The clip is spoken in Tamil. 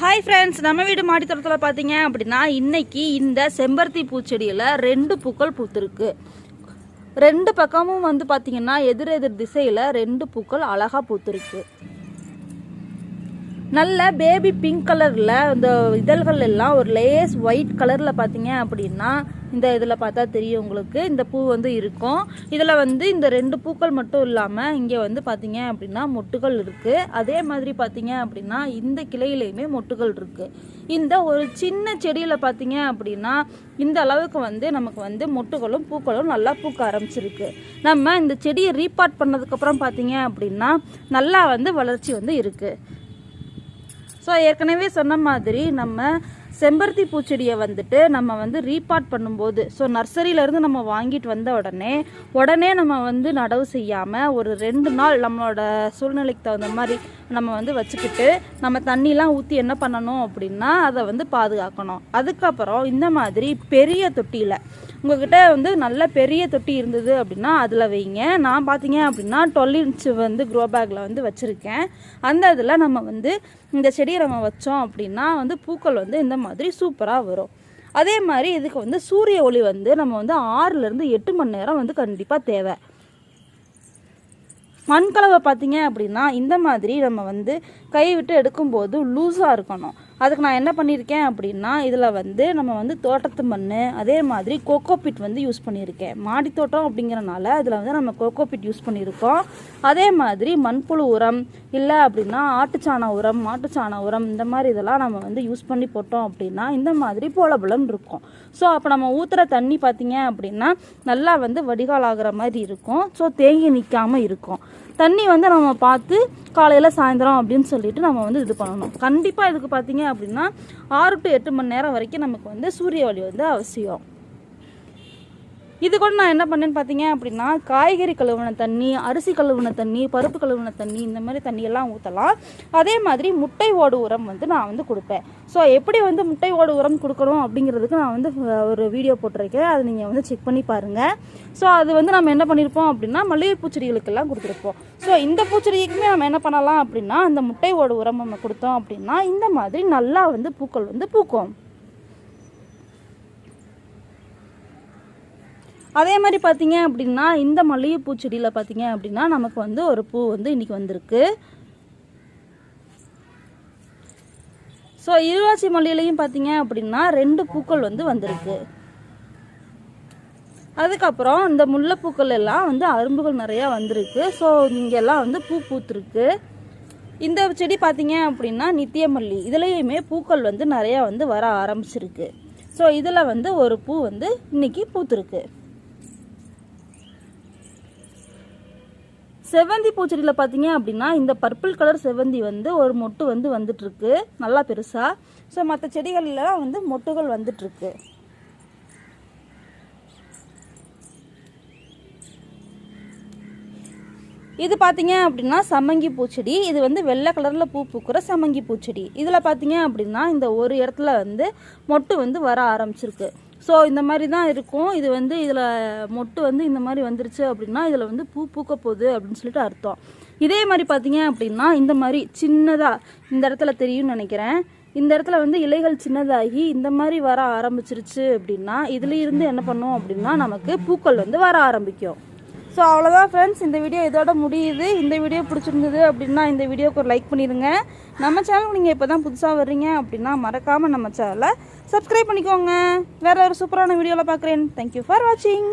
ஹாய் ஃப்ரெண்ட்ஸ் நம்ம வீடு மாடித்தோட்டத்தில் பார்த்தீங்க அப்படின்னா இன்றைக்கி இந்த செம்பருத்தி பூச்செடியில் ரெண்டு பூக்கள் பூத்துருக்கு. ரெண்டு பக்கமும் வந்து பார்த்தீங்கன்னா எதிர் எதிர் திசையில் ரெண்டு பூக்கள் அழகாக பூத்துருக்கு. நல்ல பேபி பிங்க் கலரில் இந்த இதழ்கள் எல்லாம் ஒரு லேஸ் ஒயிட் கலரில் பார்த்தீங்க அப்படின்னா இந்த இதில் பார்த்தா தெரியும் உங்களுக்கு. இந்த பூ வந்து இருக்கும். இதில் வந்து இந்த ரெண்டு பூக்கள் மட்டும் இல்லாமல் இங்கே வந்து பார்த்தீங்க அப்படின்னா மொட்டுகள் இருக்குது அதே மாதிரி பார்த்தீங்க அப்படின்னா இந்த கிளையிலையுமே மொட்டுகள் இருக்குது இந்த ஒரு சின்ன செடியில் பார்த்தீங்க அப்படின்னா இந்த அளவுக்கு வந்து நமக்கு வந்து மொட்டுகளும் பூக்களும் நல்லா பூக்க ஆரம்பிச்சிருக்கு. நம்ம இந்த செடியை ரீபார்ட் பண்ணதுக்கப்புறம் பார்த்தீங்க அப்படின்னா நல்லா வந்து வளர்ச்சி வந்து இருக்குது ஸோ ஏற்கனவே சொன்ன மாதிரி நம்ம செம்பருத்தி பூச்செடியை வந்துட்டு நம்ம வந்து ரீபார்ட் பண்ணும்போது ஸோ நர்சரியிலேருந்து நம்ம வாங்கிட்டு வந்த உடனே உடனே நம்ம வந்து நடவு செய்யாமல் ஒரு ரெண்டு நாள் நம்மளோட சூழ்நிலைக்கு தகுந்த மாதிரி நம்ம வந்து வச்சுக்கிட்டு நம்ம தண்ணிலாம் ஊற்றி என்ன பண்ணணும் அப்படின்னா அதை வந்து பாதுகாக்கணும். அதுக்கப்புறம் இந்த மாதிரி பெரிய தொட்டியில் உங்ககிட்ட வந்து நல்ல பெரிய தொட்டி இருந்தது அப்படின்னா அதில் வைங்க. நான் பார்த்தீங்க அப்படின்னா டுவெல் இன்ச்சு வந்து க்ரோ பேக்கில் வந்து வச்சுருக்கேன். அந்த இதில் நம்ம வந்து இந்த செடி நம்ம வச்சோம் அப்படின்னா வந்து பூக்கள் வந்து இந்த மாதிரி சூப்பராக வரும். அதே மாதிரி இதுக்கு வந்து சூரிய ஒளி வந்து நம்ம வந்து ஆறுலேருந்து எட்டு மணி நேரம் வந்து கண்டிப்பாக தேவை. மண்கலவை பார்த்தீங்க அப்படின்னா இந்த மாதிரி நம்ம வந்து கை விட்டு எடுக்கும்போது லூஸாக இருக்கணும். அதுக்கு நான் என்ன பண்ணியிருக்கேன் அப்படின்னா இதில் வந்து நம்ம வந்து தோட்டத்து மண் அதே மாதிரி கோகோபிட் வந்து யூஸ் பண்ணியிருக்கேன். மாடி தோட்டம் அப்படிங்கிறனால அதில் வந்து நம்ம கோகோபிட் யூஸ் பண்ணியிருக்கோம். அதே மாதிரி மண்புழு உரம் இல்லை அப்படின்னா ஆட்டுச்சாண உரம் மாட்டுச்சாண உரம் இந்த மாதிரி இதெல்லாம் நம்ம வந்து யூஸ் பண்ணி போட்டோம் அப்படின்னா இந்த மாதிரி போலபுலன்னு இருக்கும். ஸோ அப்போ நம்ம ஊற்றுற தண்ணி பார்த்தீங்க அப்படின்னா நல்லா வந்து வடிகால் ஆகிற மாதிரி இருக்கும். ஸோ தேங்கி நிற்காமல் இருக்கும். தண்ணி வந்து நம்ம பார்த்து காலையில் சாயந்தரம் அப்படின்னு சொல்லிட்டு நம்ம வந்து இது பண்ணணும். கண்டிப்பாக இதுக்கு பார்த்தீங்க அப்படின்னா ஆறு டு எட்டு மணி நேரம் வரைக்கும் நமக்கு வந்து சூரிய ஒளி வந்து அவசியம். இது கூட நான் என்ன பண்ணேன்னு பார்த்தீங்க அப்படின்னா காய்கறி கழுவுன தண்ணி அரிசி கழுவுன தண்ணி பருப்பு கழுவுன தண்ணி இந்த மாதிரி தண்ணியெல்லாம் ஊற்றலாம் அதே மாதிரி முட்டை ஓடு உரம் வந்து நான் வந்து கொடுப்பேன். ஸோ எப்படி வந்து முட்டை ஓடு உரம் கொடுக்கணும் அப்படிங்கிறதுக்கு நான் வந்து ஒரு வீடியோ போட்டிருக்கேன். அதை நீங்கள் வந்து செக் பண்ணி பாருங்கள் ஸோ அது வந்து நம்ம என்ன பண்ணியிருப்போம் அப்படின்னா மல்லிகை பூச்செடிகளுக்கெல்லாம் கொடுத்துருப்போம். ஸோ இந்த பூச்செடிக்குமே நம்ம என்ன பண்ணலாம் அப்படின்னா அந்த முட்டை ஓடு உரம் நம்ம கொடுத்தோம் அப்படின்னா இந்த மாதிரி நல்லா வந்து பூக்கள் வந்து பூக்கும். அதே மாதிரி பார்த்தீங்க அப்படின்னா இந்த மல்லிகைப்பூ செடியில் பார்த்தீங்க அப்படின்னா நமக்கு வந்து ஒரு பூ வந்து இன்னைக்கு வந்திருக்கு. ஸோ இருவாச்சி மல்லியிலையும் பார்த்தீங்க அப்படின்னா ரெண்டு பூக்கள் வந்து வந்திருக்கு. அதுக்கப்புறம் இந்த முல்லைப்பூக்கள் எல்லாம் வந்து அரும்புகள் நிறையா வந்திருக்கு. ஸோ இங்கெல்லாம் வந்து பூ பூத்துருக்கு. இந்த செடி பார்த்தீங்க அப்படின்னா நித்தியமல்லி. இதுலேயுமே பூக்கள் வந்து நிறையா வந்து வர ஆரம்பிச்சிருக்கு. ஸோ இதில் வந்து ஒரு பூ வந்து இன்னைக்கு பூத்துருக்கு. செவ்வந்தி பூச்செடியில் பார்த்தீங்க அப்படின்னா இந்த பர்பிள் கலர் செவ்வந்தி வந்து ஒரு மொட்டு வந்து வந்துட்டுருக்கு. நல்லா பெருசாக ஸோ மற்ற செடிகள்லாம் வந்து மொட்டுகள் வந்துட்டுருக்கு. இது பார்த்தீங்க அப்படின்னா சம்மங்கி பூச்செடி. இது வந்து வெள்ளை கலரில் பூ பூக்கிற சம்மங்கி பூச்செடி. இதில் பார்த்தீங்க அப்படின்னா இந்த ஒரு இடத்துல வந்து மொட்டு வந்து வர ஆரம்பிச்சிருக்கு. ஸோ இந்த மாதிரி தான் இருக்கும். இது வந்து இதில் மொட்டு வந்து இந்த மாதிரி வந்துருச்சு அப்படின்னா இதில் வந்து பூ பூக்க போகுது அப்படின்னு சொல்லிட்டு அர்த்தம். இதே மாதிரி பார்த்தீங்க அப்படின்னா இந்த மாதிரி சின்னதாக இந்த இடத்துல தெரியும்னு நினைக்கிறேன். இந்த இடத்துல வந்து இலைகள் சின்னதாகி இந்த மாதிரி வர ஆரம்பிச்சிருச்சு அப்படின்னா இதுலேருந்து என்ன பண்ணும் அப்படின்னா நமக்கு பூக்கள் வந்து வர ஆரம்பிக்கும். ஸோ அவ்வளோதான் ஃப்ரெண்ட்ஸ் இந்த வீடியோ இதோட முடியுது. இந்த வீடியோ பிடிச்சிருந்தது அப்படின்னா இந்த வீடியோக்கு ஒரு லைக் பண்ணிடுங்க நம்ம சேனல் நீங்கள் இப்போ தான் புதுசாக வர்றீங்க அப்படின்னா மறக்காமல் நம்ம சேனலை சப்ஸ்கிரைப் பண்ணிக்கோங்க. வேறு ஒரு சூப்பரான வீடியோவில் பார்க்குறேன். தேங்க்யூ ஃபார் வாட்சிங்